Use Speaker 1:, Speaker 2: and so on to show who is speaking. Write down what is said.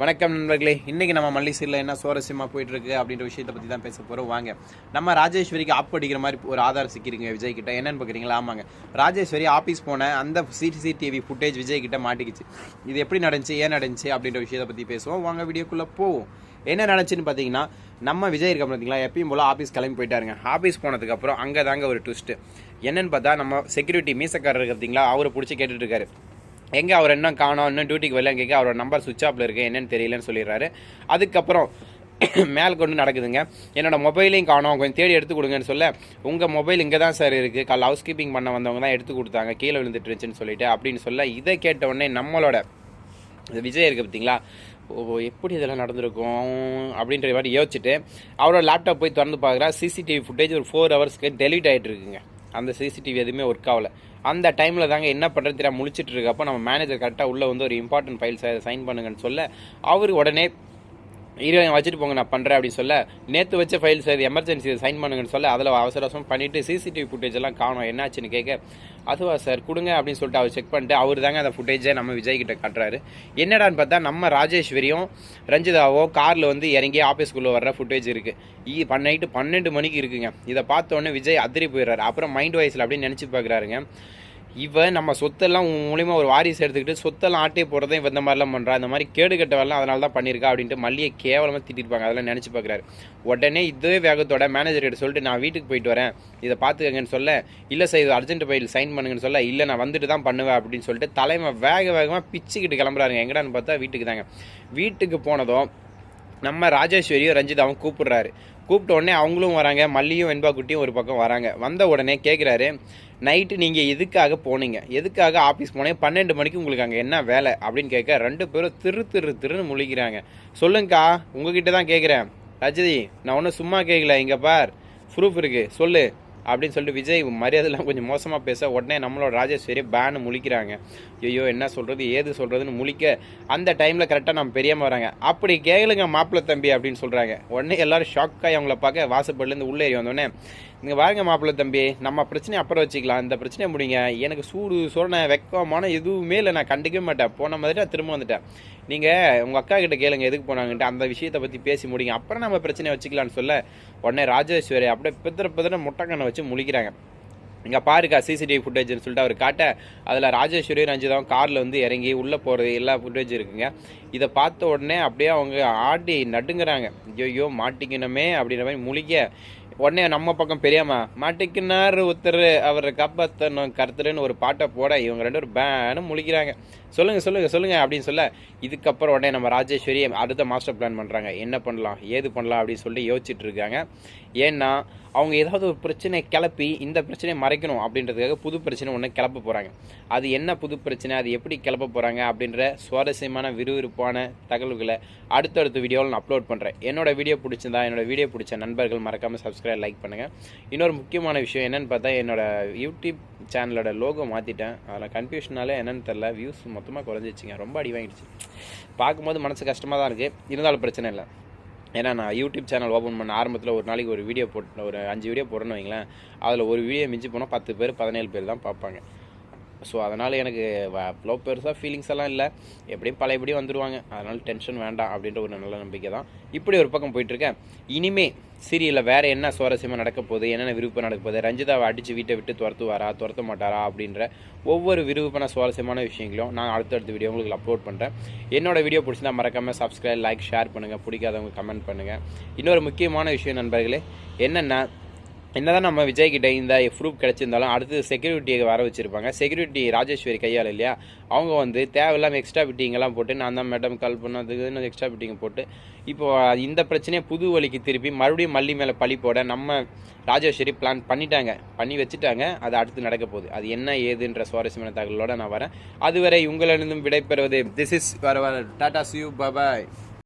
Speaker 1: வணக்கம் நண்பர்களே இன்றைக்கி நம்ம மல்லிசீரில் என்ன சுவாரஸ்யமாக போயிட்டுருக்கு அப்படின்ற விஷயத்தை பற்றி தான் பேச போகிறோம் வாங்க நம்ம ராஜேஸ்வரிக்கு ஆப் அடிக்கிற மாதிரி ஒரு ஆதார் சிக்கிருங்க விஜய் கிட்ட என்னென்னு பார்க்குறீங்களா ஆமாங்க ராஜேஸ்வரி ஆஃபீஸ் போன அந்த சிசிடிவி ஃபுட்டேஜ் விஜய் கிட்ட மாட்டிக்கிச்சு இது எப்படி நடந்துச்சு ஏன் நடந்துச்சு அப்படின்ற விஷயத்தை பற்றி பேசுவோம் வாங்க வீடியோக்குள்ளே போவோம் என்ன நடந்துச்சுன்னு பார்த்தீங்கன்னா நம்ம விஜய் இருக்க பார்த்தீங்களா எப்பயும் போல் ஆஃபீஸ் கிளம்பி போயிட்டாருங்க ஆஃபீஸ் போனதுக்கப்புறம் அங்கே தாங்க ஒரு ட்விஸ்ட்டு என்னென்னு பார்த்தா நம்ம செக்யூரிட்டி மீசக்காரர் இருக்கிறீங்களா அவரை பிடிச்சி இருக்காரு எங்கே அவர் என்ன காணும் இன்னும் டியூட்டிக்கு வரலாம் கேட்க அவரோட நம்பர் சுவிட்ச் ஆஃபில் இருக்குது என்னென்னு தெரியலன்னு சொல்லிடுறாரு அதுக்கப்புறம் மேலே கொண்டு நடக்குதுங்க என்னோடய மொபைலையும் காணும் கொஞ்சம் தேடி எடுத்து கொடுங்கன்னு சொல்ல உங்கள் மொபைல் இங்கே தான் சார் இருக்குது கால் ஹவுஸ் கீப்பிங் பண்ண வந்தவங்க தான் எடுத்து கொடுத்தாங்க கீழே விழுந்துட்டு இருந்துச்சுன்னு சொல்லிட்டு அப்படின்னு சொல்ல இதை கேட்டவுடனே நம்மளோட விஜய் இருக்குது பார்த்தீங்களா ஓ எப்படி இதெல்லாம் நடந்திருக்கும் அப்படின்ற மாதிரி யோசிச்சுட்டு அவரோட லேப்டாப் போய் திறந்து பார்க்குறா சிசிடிவி ஃபுட்டேஜ் ஒரு ஃபோர் ஹவர்ஸ்க்கு டெலிட் ஆகிட்டு இருக்குங்க அந்த சிசிடிவி எதுவுமே ஒர்க் ஆகலை அந்த டைமில் தாங்க என்ன பண்ணுறது தெரியாமல் முழிச்சிட்டு இருக்கப்போ நம்ம மேனேஜர் கரெக்டாக உள்ளே வந்து ஒரு இம்பார்ட்டன்ட் ஃபைல்ஸை சைன் பண்ணுங்கன்னு சொல்ல அவர் உடனே இரு வச்சுட்டு போங்க நான் பண்ணுறேன் அப்படின்னு சொல்ல நேற்று வச்ச ஃபைல்ஸ் இது எமர்ஜென்சி சைன் பண்ணுங்கன்னு சொல்ல அதில் அவசர அவசரம் பண்ணிவிட்டு சிசிடிவி ஃபுட்டேஜ் எல்லாம் காணும் என்னாச்சுன்னு கேட்க அதுவா சார் கொடுங்க அப்படின்னு சொல்லிட்டு அவர் செக் பண்ணிட்டு அவர் தாங்க அந்த ஃபுட்டேஜை நம்ம விஜய் கிட்ட காட்டுறாரு என்னடான்னு பார்த்தா நம்ம ராஜேஸ்வரியும் ரஞ்சிதாவோ காரில் வந்து இறங்கி ஆஃபீஸ்க்குள்ளே வர்ற ஃபுட்டேஜ் இருக்குது இ நைட்டு பன்னெண்டு மணிக்கு இருக்குங்க இதை பார்த்தோன்னே விஜய் அதிரி போயிடுறாரு அப்புறம் மைண்ட் வைஸில் அப்படின்னு நினச்சி பார்க்குறாருங்க இவன் நம்ம சொத்தெல்லாம் உன் மூலிமா ஒரு வாரிசு எடுத்துக்கிட்டு சொத்தெல்லாம் ஆட்டே போடுறதை இவன் இந்த மாதிரிலாம் பண்ணுறா இந்த மாதிரி கேடு கட்டவெல்லாம் அதனால தான் பண்ணியிருக்கா அப்படின்ட்டு மல்லியை கேவலமாக திட்டிருப்பாங்க அதெல்லாம் நினச்சி பார்க்குறாரு உடனே இதே வேகத்தோட மேனேஜர் கிட்ட சொல்லிட்டு நான் வீட்டுக்கு போயிட்டு வரேன் இதை பார்த்துக்கங்கன்னு சொல்ல இல்லை சார் இது அர்ஜென்ட் பையில் சைன் பண்ணுங்கன்னு சொல்ல இல்லை நான் வந்துட்டு தான் பண்ணுவேன் அப்படின்னு சொல்லிட்டு தலைமை வேக வேகமாக பிச்சுக்கிட்டு கிளம்புறாருங்க எங்கடான்னு பார்த்தா வீட்டுக்கு தாங்க வீட்டுக்கு போனதும் நம்ம ராஜேஸ்வரியும் ரஞ்சித் அவங்க கூப்பிடுறாரு கூப்பிட்ட உடனே அவங்களும் வராங்க மல்லியும் வெண்பா குட்டியும் ஒரு பக்கம் வராங்க வந்த உடனே கேட்குறாரு நைட்டு நீங்கள் எதுக்காக போனீங்க எதுக்காக ஆஃபீஸ் போனீங்க பன்னெண்டு மணிக்கு உங்களுக்கு அங்கே என்ன வேலை அப்படின்னு கேட்க ரெண்டு பேரும் திரு திரு திருன்னு முழிக்கிறாங்க சொல்லுங்கக்கா உங்ககிட்ட தான் கேட்குறேன் ரஜிதி நான் ஒன்றும் சும்மா கேட்கல இங்கே பார் ப்ரூஃப் இருக்குது சொல்லு அப்படின்னு சொல்லிட்டு விஜய் மரியாதைலாம் கொஞ்சம் மோசமாக பேச உடனே நம்மளோட ராஜேஸ்வரி பேனு முழிக்கிறாங்க ஐயோ என்ன சொல்கிறது ஏது சொல்கிறதுன்னு முழிக்க அந்த டைமில் கரெக்டாக நம்ம பெரியாமல் வராங்க அப்படி கேளுங்க மாப்பிள்ளை தம்பி அப்படின்னு சொல்கிறாங்க உடனே எல்லோரும் ஷாக்காகி அவங்கள பார்க்க வாசப்படலேருந்து உள்ளே ஏறி வந்தோடனே இங்கே பாருங்க மாப்பிள்ளை தம்பி நம்ம பிரச்சனையை அப்புறம் வச்சுக்கலாம் இந்த பிரச்சனையை முடிங்க எனக்கு சூடு சொரணை வெக்கமான எதுவுமே இல்லை நான் கண்டுக்கவே மாட்டேன் போன மாதிரி நான் திரும்ப வந்துட்டேன் நீங்கள் உங்கள் அக்கா கிட்ட கேளுங்க எதுக்கு போனாங்கன்ட்டு அந்த விஷயத்தை பற்றி பேசி முடிங்க அப்புறம் நம்ம பிரச்சனையை வச்சுக்கலான்னு சொல்ல உடனே ராஜேஸ்வரி அப்படியே பித்திர பித்திர முட்டைக்கண்ணை வச்சு முழிக்கிறாங்க இங்கே பாருக்கா சிசிடிவி ஃபுட்டேஜ்னு சொல்லிட்டு அவர் காட்ட அதில் ராஜேஸ்வரி ரஞ்சிதாவும் காரில் வந்து இறங்கி உள்ளே போகிறது எல்லா ஃபுட்டேஜ் இருக்குங்க இதை பார்த்த உடனே அப்படியே அவங்க ஆடி நடுங்கிறாங்க ஐயோ மாட்டிக்கணுமே அப்படின்ற மாதிரி முழிக்க உடனே நம்ம பக்கம் பெரியாமா மாட்டிக்கினார் ஒருத்தர் அவர் காப்பாற்றணும் கருத்துருன்னு ஒரு பாட்டை போட இவங்க ரெண்டு ஒரு பேனு முழிக்கிறாங்க சொல்லுங்கள் சொல்லுங்கள் சொல்லுங்கள் அப்படின்னு சொல்ல இதுக்கப்புறம் உடனே நம்ம ராஜேஸ்வரி அடுத்த மாஸ்டர் பிளான் பண்ணுறாங்க என்ன பண்ணலாம் ஏது பண்ணலாம் அப்படின்னு சொல்லி யோசிச்சுட்டு இருக்காங்க ஏன்னா அவங்க ஏதாவது ஒரு பிரச்சனையை கிளப்பி இந்த பிரச்சனையை மறைக்கணும் அப்படின்றதுக்காக புது பிரச்சனை ஒன்று கிளப்ப போகிறாங்க அது என்ன புது பிரச்சனை அது எப்படி கிளப்ப போகிறாங்க அப்படின்ற சுவாரஸ்யமான விறுவிறுப்பான தகவல்களை அடுத்தடுத்த வீடியோவில் நான் அப்லோட் பண்ணுறேன் என்னோடய வீடியோ பிடிச்சிருந்தா என்னோடய வீடியோ பிடிச்ச நண்பர்கள் மறக்காமல் சப்ஸ்கிரைப் லைக் பண்ணுங்கள் இன்னொரு முக்கியமான விஷயம் என்னென்னு பார்த்தா என்னோடய யூடியூப் சேனலோட லோகோ மாற்றிட்டேன் அதில் கன்ஃபியூஷனாலே என்னென்னு தெரில வியூஸ் மொத்தமாக குறைஞ்சிச்சிங்க ரொம்ப அடி வாங்கிடுச்சு பார்க்கும்போது மனசு கஷ்டமாக தான் இருக்குது இருந்தாலும் பிரச்சனை இல்லை ஏன்னா நான் யூடியூப் சேனல் ஓப்பன் பண்ண ஆரம்பத்தில் ஒரு நாளைக்கு ஒரு வீடியோ போட்டு ஒரு அஞ்சு வீடியோ போடணும் வைங்களேன் அதில் ஒரு வீடியோ மிஞ்சி போனால் பத்து பேர் பதினேழு பேர் தான் பார்ப்பாங்க ஸோ அதனால் எனக்கு அவ்வளோ பெருசாக ஃபீலிங்ஸ் எல்லாம் இல்லை எப்படியும் பழையபடி வந்துடுவாங்க அதனால் டென்ஷன் வேண்டாம் அப்படின்ற ஒரு நல்ல நம்பிக்கை தான் இப்படி ஒரு பக்கம் போயிட்டுருக்கேன் இனிமே சீரியலில் வேறு என்ன சுவாரஸ்யமாக நடக்க போகுது என்னென்ன விருப்பம் நடக்க போகுது ரஞ்சிதாவை அடித்து வீட்டை விட்டு துரத்துவாரா துரத்த மாட்டாரா அப்படின்ற ஒவ்வொரு விருப்பமான சுவாரஸ்யமான விஷயங்களும் நான் அடுத்தடுத்த வீடியோ உங்களுக்கு அப்லோட் பண்ணுறேன் என்னோடய வீடியோ பிடிச்சிருந்தா மறக்காமல் சப்ஸ்கிரைப் லைக் ஷேர் பண்ணுங்கள் பிடிக்காதவங்க கமெண்ட் பண்ணுங்கள் இன்னொரு முக்கியமான விஷயம் நண்பர்களே என்னென்னா என்னதான் நம்ம விஜய் கிட்ட இந்த ப்ரூஃப் கிடச்சிருந்தாலும் அடுத்து செக்யூரிட்டியை வர வச்சுருப்பாங்க செக்யூரிட்டி ராஜேஸ்வரி கையால் இல்லையா அவங்க வந்து தேவையில்லாமல் எக்ஸ்ட்ரா பிட்டிங்கெல்லாம் போட்டு நான் தான் மேடம் கால் பண்ண அதுக்கு எக்ஸ்ட்ரா பிட்டிங் போட்டு இப்போ இந்த பிரச்சனையை புது வழிக்கு திருப்பி மறுபடியும் மல்லி மேலே பழி போட நம்ம ராஜேஸ்வரி பிளான் பண்ணிட்டாங்க பண்ணி வச்சுட்டாங்க அது அடுத்து நடக்க போகுது அது என்ன ஏதுன்ற சுவாரஸ்யமான தகவலோடு நான் வரேன் அதுவரை உங்களிடம் விடைபெறுவது திஸ் இஸ் வர டாடா சியூ பபாய்